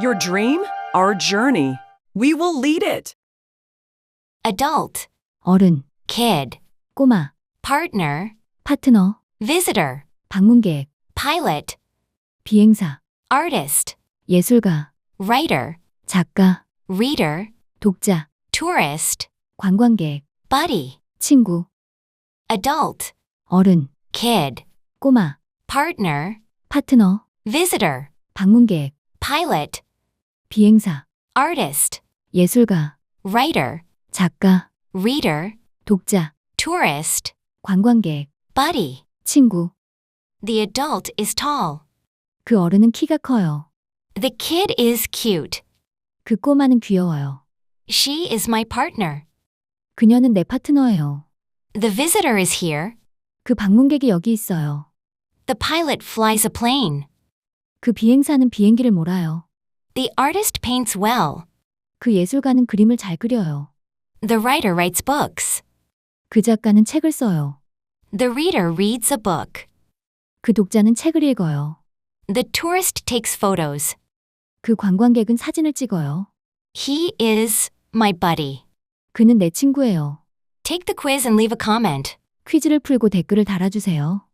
Your dream, our journey. We will lead it. adult, 어른, kid, 꼬마, partner, 파트너, visitor, 방문객, pilot, 비행사, artist, 예술가, writer, 작가, reader, 독자, tourist, 관광객, buddy, 친구, adult, 어른, kid, 꼬마, partner, 파트너, visitor, 방문객, pilot, 비행사, artist, 예술가, writer, 작가, reader, 독자, tourist, 관광객, buddy. 친구. The adult is tall. 그 어른은 키가 커요. The kid is cute. 그 꼬마는 귀여워요. She is my partner. 그녀는 내 파트너예요. The visitor is here. 그 방문객이 여기 있어요. The pilot flies a plane. 그 비행사는 비행기를 몰아요. The artist paints well. 그 예술가는 그림을 잘 그려요. The writer writes books. 그 작가는 책을 써요. The reader reads a book. 그 독자는 책을 읽어요. The tourist takes photos. 그 관광객은 사진을 찍어요. He is my buddy. 그는 내 친구예요. Take the quiz and leave a comment. 퀴즈를 풀고 댓글을 달아주세요.